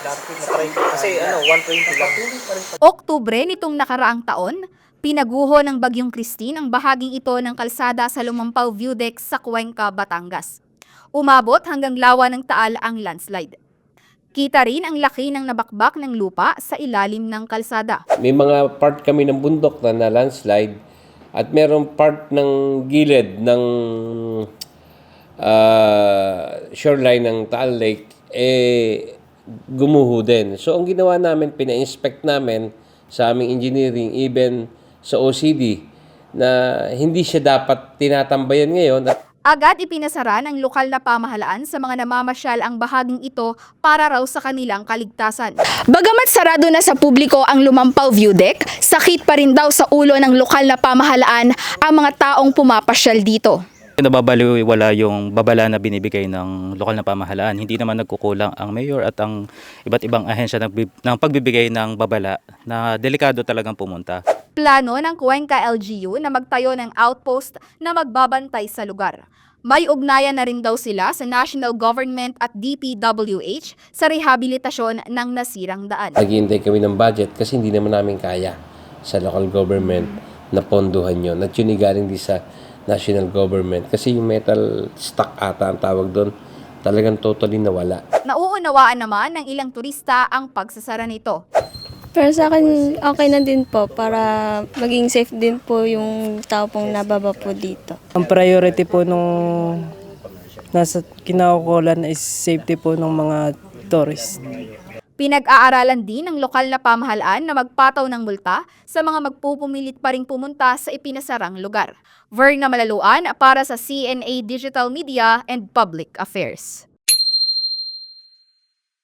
Kasi ano, 120 lang. Oktubre nitong nakaraang taon, pinaguho ng Bagyong Christine ang bahaging ito ng kalsada sa Lumampaw View Deck sa Cuenca, Batangas. Umabot hanggang lawa ng taal ang landslide. Kita rin ang laki ng nabakbak ng lupa sa ilalim ng kalsada. May mga part kami ng bundok na na landslide at merong part ng gilid ng ah, shoreline ng Taal Lake eh gumuho din. So ang ginawa namin, pina-inspect namin sa aming engineering even sa OCD na hindi siya dapat tinatambayan ngayon at Agad ipinasara ng lokal na pamahalaan sa mga namamasyal ang bahaging ito para raw sa kanilang kaligtasan. Bagamat sarado na sa publiko ang Lumampaw View Deck, sakit pa rin daw sa ulo ng lokal na pamahalaan ang mga taong pumapasyal dito. Nababaliwala yung babala na binibigay ng lokal na pamahalaan. Hindi naman nagkukulang ang mayor at ang iba't ibang ahensya ng, bib- ng pagbibigay ng babala na delikado talagang pumunta. Plano ng Cuenca LGU na magtayo ng outpost na magbabantay sa lugar. May ugnayan na rin daw sila sa national government at DPWH sa rehabilitasyon ng nasirang daan. naghihintay kami ng budget kasi hindi naman namin kaya sa local government na ponduhan yon. At yun ay galing din sa national government kasi yung metal stock ata ang tawag doon talagang totally nawala. Nauunawaan naman ng ilang turista ang pagsasara nito. Pero sa akin, okay na din po para maging safe din po yung tao pong nababa po dito. Ang priority po nung nasa kinaukulan is safety po ng mga tourist. Pinag-aaralan din ng lokal na pamahalaan na magpataw ng multa sa mga magpupumilit pa ring pumunta sa ipinasarang lugar. Verna Malaluan para sa CNA Digital Media and Public Affairs.